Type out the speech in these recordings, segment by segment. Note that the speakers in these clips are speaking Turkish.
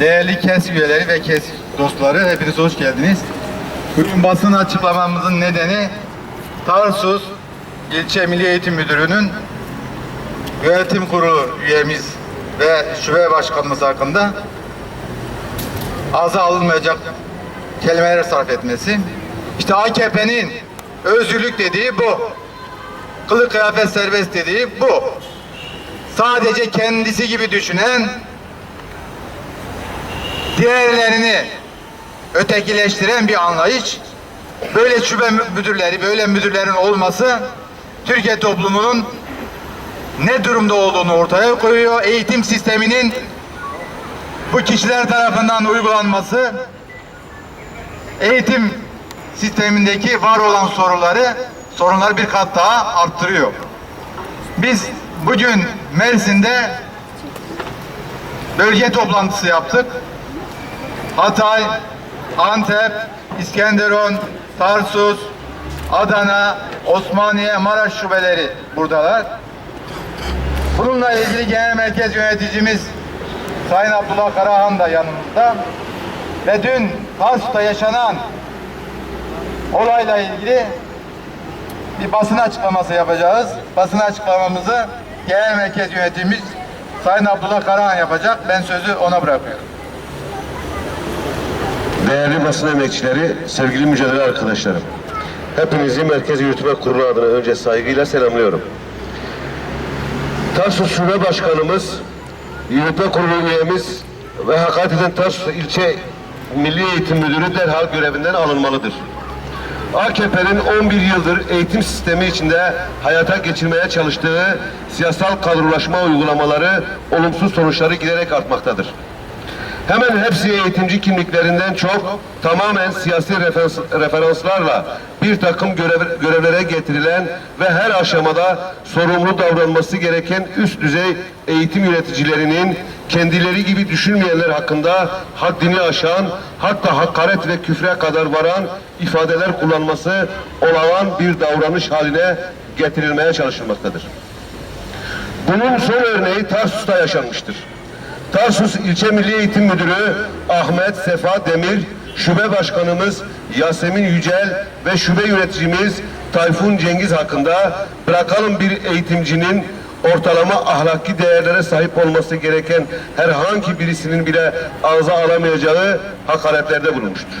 Değerli KES üyeleri ve KES dostları hepiniz hoş geldiniz. Bugün basın açıklamamızın nedeni Tarsus İlçe Milli Eğitim Müdürü'nün yönetim kurulu üyemiz ve şube başkanımız hakkında ağza alınmayacak kelimeler sarf etmesi. İşte AKP'nin özgürlük dediği bu. Kılık kıyafet serbest dediği bu. Sadece kendisi gibi düşünen diğerlerini ötekileştiren bir anlayış. Böyle şube müdürleri, böyle müdürlerin olması Türkiye toplumunun ne durumda olduğunu ortaya koyuyor. Eğitim sisteminin bu kişiler tarafından uygulanması eğitim sistemindeki var olan sorunları sorunları bir kat daha arttırıyor. Biz bugün Mersin'de bölge toplantısı yaptık. Hatay, Antep, İskenderun, Tarsus, Adana, Osmaniye, Maraş şubeleri buradalar. Bununla ilgili genel merkez yöneticimiz Sayın Abdullah Karahan da yanımızda. Ve dün Tarsus'ta yaşanan olayla ilgili bir basın açıklaması yapacağız. Basın açıklamamızı genel merkez yöneticimiz Sayın Abdullah Karahan yapacak. Ben sözü ona bırakıyorum. Değerli basın emekçileri, sevgili mücadele arkadaşlarım. Hepinizi Merkez Yürütme Kurulu adına önce saygıyla selamlıyorum. Tarsus Şube Başkanımız, Yürütme Kurulu üyemiz ve hakaret eden Tarsus İlçe Milli Eğitim Müdürü derhal görevinden alınmalıdır. AKP'nin 11 yıldır eğitim sistemi içinde hayata geçirmeye çalıştığı siyasal kadrolaşma uygulamaları olumsuz sonuçları giderek artmaktadır. Hemen hepsi eğitimci kimliklerinden çok tamamen siyasi referans, referanslarla bir takım görev, görevlere getirilen ve her aşamada sorumlu davranması gereken üst düzey eğitim yöneticilerinin kendileri gibi düşünmeyenler hakkında haddini aşan hatta hakaret ve küfre kadar varan ifadeler kullanması olağan bir davranış haline getirilmeye çalışılmaktadır. Bunun son örneği Tarsus'ta yaşanmıştır. Tarsus İlçe Milli Eğitim Müdürü Ahmet Sefa Demir, Şube Başkanımız Yasemin Yücel ve şube yöneticimiz Tayfun Cengiz hakkında bırakalım bir eğitimcinin ortalama ahlaki değerlere sahip olması gereken herhangi birisinin bile ağza alamayacağı hakaretlerde bulunmuştur.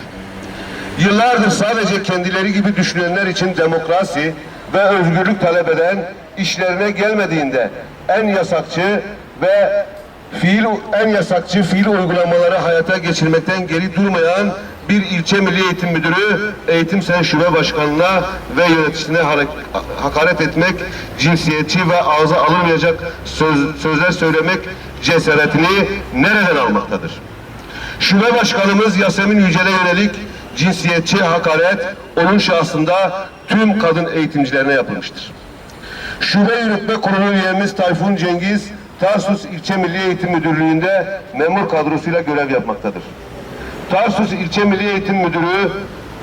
Yıllardır sadece kendileri gibi düşünenler için demokrasi ve özgürlük talep eden işlerine gelmediğinde en yasakçı ve fiil en yasakçı fiil uygulamaları hayata geçirmekten geri durmayan bir ilçe milli eğitim müdürü eğitim sen şube başkanına ve yöneticisine hakaret etmek, cinsiyetçi ve ağza alınmayacak söz- sözler söylemek cesaretini nereden almaktadır? Şube Başkanımız Yasemin Yücel'e yönelik cinsiyetçi hakaret onun şahsında tüm kadın eğitimcilerine yapılmıştır. Şube Yürütme Kurulu üyemiz Tayfun Cengiz, Tarsus İlçe Milli Eğitim Müdürlüğü'nde memur kadrosuyla görev yapmaktadır. Tarsus İlçe Milli Eğitim Müdürü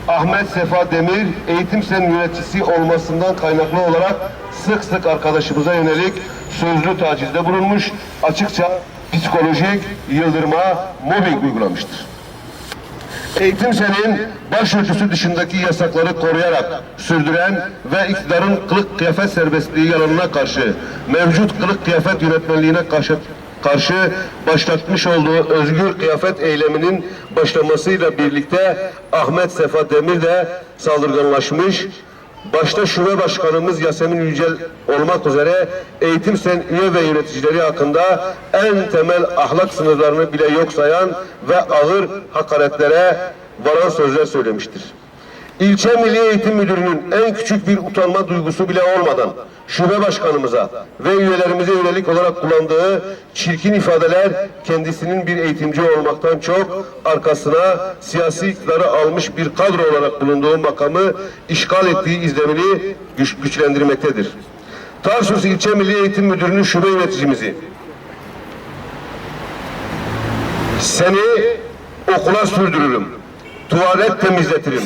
Ahmet Sefa Demir, eğitim sen yöneticisi olmasından kaynaklı olarak sık sık arkadaşımıza yönelik sözlü tacizde bulunmuş, açıkça psikolojik yıldırma, mobbing uygulamıştır. Eğitim senin başörtüsü dışındaki yasakları koruyarak sürdüren ve iktidarın kılık kıyafet serbestliği yalanına karşı mevcut kılık kıyafet yönetmenliğine karşı karşı başlatmış olduğu özgür kıyafet eyleminin başlamasıyla birlikte Ahmet Sefa Demir de saldırganlaşmış, başta şube başkanımız Yasemin Yücel olmak üzere eğitim sen üye ve yöneticileri hakkında en temel ahlak sınırlarını bile yok sayan ve ağır hakaretlere varan sözler söylemiştir. İlçe Milli Eğitim Müdürü'nün en küçük bir utanma duygusu bile olmadan şube başkanımıza ve üyelerimize yönelik olarak kullandığı çirkin ifadeler kendisinin bir eğitimci olmaktan çok arkasına siyasi iktidarı almış bir kadro olarak bulunduğu makamı işgal ettiği izlemini güç, güçlendirmektedir. Tarsus İlçe Milli Eğitim Müdürü'nün şube yöneticimizi seni okula sürdürürüm, tuvalet temizletirim,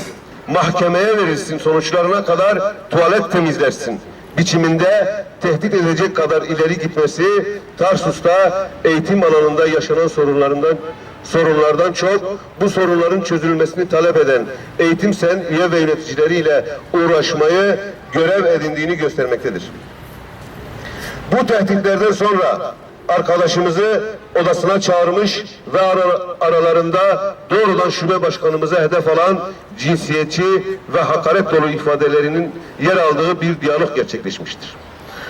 mahkemeye verirsin sonuçlarına kadar tuvalet temizlersin biçiminde tehdit edecek kadar ileri gitmesi Tarsus'ta eğitim alanında yaşanan sorunlarından sorunlardan çok bu sorunların çözülmesini talep eden eğitim sen üye ve yöneticileriyle uğraşmayı görev edindiğini göstermektedir. Bu tehditlerden sonra arkadaşımızı odasına çağırmış ve ara- aralarında doğrudan şube başkanımıza hedef alan cinsiyetçi ve hakaret dolu ifadelerinin yer aldığı bir diyalog gerçekleşmiştir.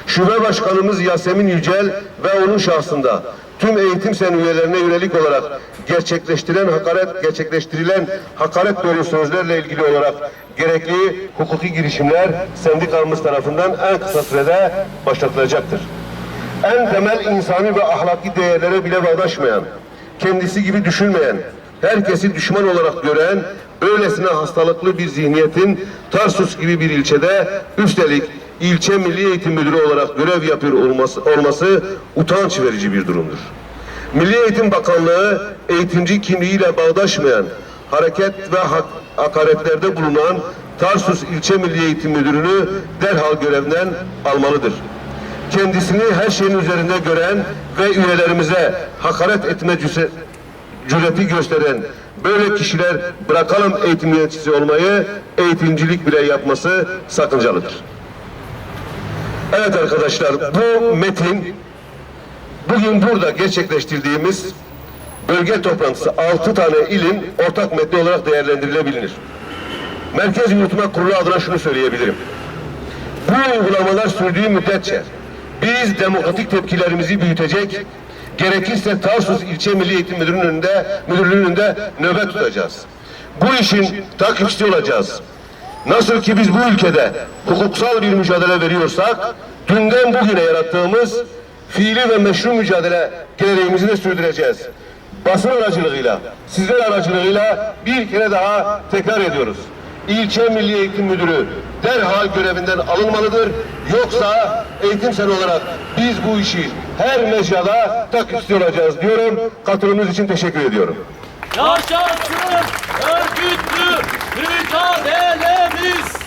Şube başkanımız Yasemin Yücel ve onun şahsında tüm eğitim sen üyelerine yönelik olarak gerçekleştirilen hakaret gerçekleştirilen hakaret dolu sözlerle ilgili olarak gerekli hukuki girişimler sendikamız tarafından en kısa sürede başlatılacaktır en temel insani ve ahlaki değerlere bile bağdaşmayan, kendisi gibi düşünmeyen, herkesi düşman olarak gören, böylesine hastalıklı bir zihniyetin Tarsus gibi bir ilçede üstelik ilçe milli eğitim müdürü olarak görev yapıyor olması, olması utanç verici bir durumdur. Milli Eğitim Bakanlığı eğitimci kimliğiyle bağdaşmayan, hareket ve hak, hakaretlerde bulunan Tarsus İlçe Milli Eğitim Müdürünü derhal görevinden almalıdır kendisini her şeyin üzerinde gören ve üyelerimize hakaret etme cüreti gösteren böyle kişiler bırakalım eğitim yöneticisi olmayı, eğitimcilik bile yapması sakıncalıdır. Evet arkadaşlar bu metin bugün burada gerçekleştirdiğimiz bölge toplantısı 6 tane ilin ortak metni olarak değerlendirilebilir. Merkez Yürütme Kurulu adına şunu söyleyebilirim. Bu uygulamalar sürdüğü müddetçe biz demokratik tepkilerimizi büyütecek, gerekirse Tarsus İlçe Milli Eğitim Müdürlüğü'nün önünde, müdürlüğünün önünde nöbet tutacağız. Bu işin takipçisi olacağız. Nasıl ki biz bu ülkede hukuksal bir mücadele veriyorsak, dünden bugüne yarattığımız fiili ve meşru mücadele geleneğimizi de sürdüreceğiz. Basın aracılığıyla, sizler aracılığıyla bir kere daha tekrar ediyoruz ilçe milli eğitim müdürü derhal görevinden alınmalıdır. Yoksa eğitim sen olarak biz bu işi her mecrada takipçi olacağız diyorum. Katılımınız için teşekkür ediyorum. Yaşasın örgütlü mücadelemiz!